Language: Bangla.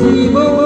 জীবন